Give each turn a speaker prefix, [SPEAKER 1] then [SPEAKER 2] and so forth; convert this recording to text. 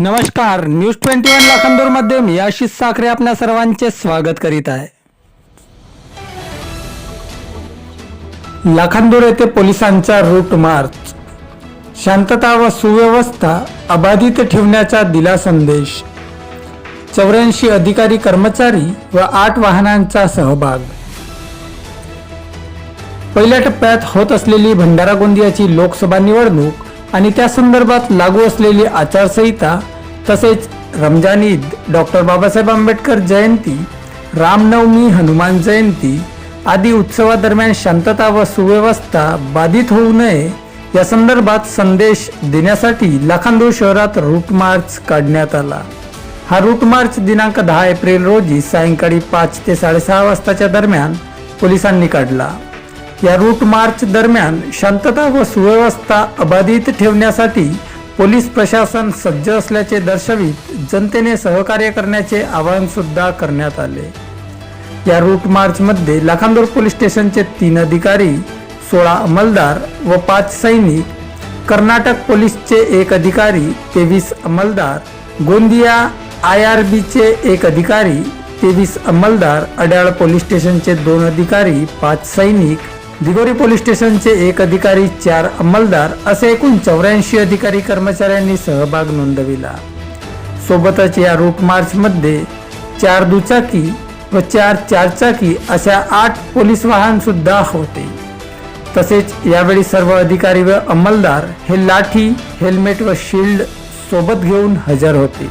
[SPEAKER 1] नमस्कार news twenty one लाखांदूरमध्ये मी आशिष साखरे आपल्या सर्वांचे स्वागत करीत आहे. लाखांदूर येथे पोलिसांचा रूट मार्च. शांतता व सुव्यवस्था अबाधित ठेवण्याचा दिला संदेश. चौऱ्याऐंशी अधिकारी कर्मचारी व आठ वाहनांचा सहभाग. पहिल्या टप्प्यात होत असलेली भंडारा गोंदियाची लोकसभा निवडणूक आणि त्या संदर्भात लागू असलेली आचारसंहिता तसेच रमजान ईद डॉक्टर बाबासाहेब आंबेडकर जयंती रामनवमी हनुमान जयंती आदी उत्सवादरम्यान शांतता व सुव्यवस्था बाधित होऊ नये या संदर्भात संदेश देण्यासाठी लाखांदूर शहरात रूट मार्च काढण्यात आला. हा रूट मार्च दिनांक दहा एप्रिल रोजी सायंकाळी पाच ते साडेसहा वाजताच्या दरम्यान पोलिसांनी काढला. या रूट मार्च दरम्यान शांतता व सुव्यवस्था अबाधित ठेवण्यासाठी पोलीस प्रशासन सज्ज असल्याचे दर्शवित जनतेने सहकार्य करण्याचे आवाहन सुद्धा करण्यात आले. या रूट मार्च मध्ये लाखांदूर पोलीस स्टेशनचे तीन अधिकारी सोळा अंमलदार व पाच सैनिक कर्नाटक पोलीसचे एक अधिकारी तेवीस अंमलदार गोंदिया आय आर बीचे एक अधिकारी तेवीस अंमलदार अड्याळ पोलीस स्टेशनचे दोन अधिकारी पाच सैनिक दिगोरी पोलीस स्टेशनचे एक अधिकारी चार अंमलदार असे एकूण चौऱ्याऐंशी अधिकारी कर्मचाऱ्यांनी सहभाग नोंदविला. सोबतच या रूट मार्चमध्ये चार दुचाकी व चार चारचाकी अशा आठ पोलीस वाहनसुद्धा होते. तसेच यावेळी सर्व अधिकारी व अंमलदार हे लाठी हेल्मेट व शिल्ड सोबत घेऊन हजर होते.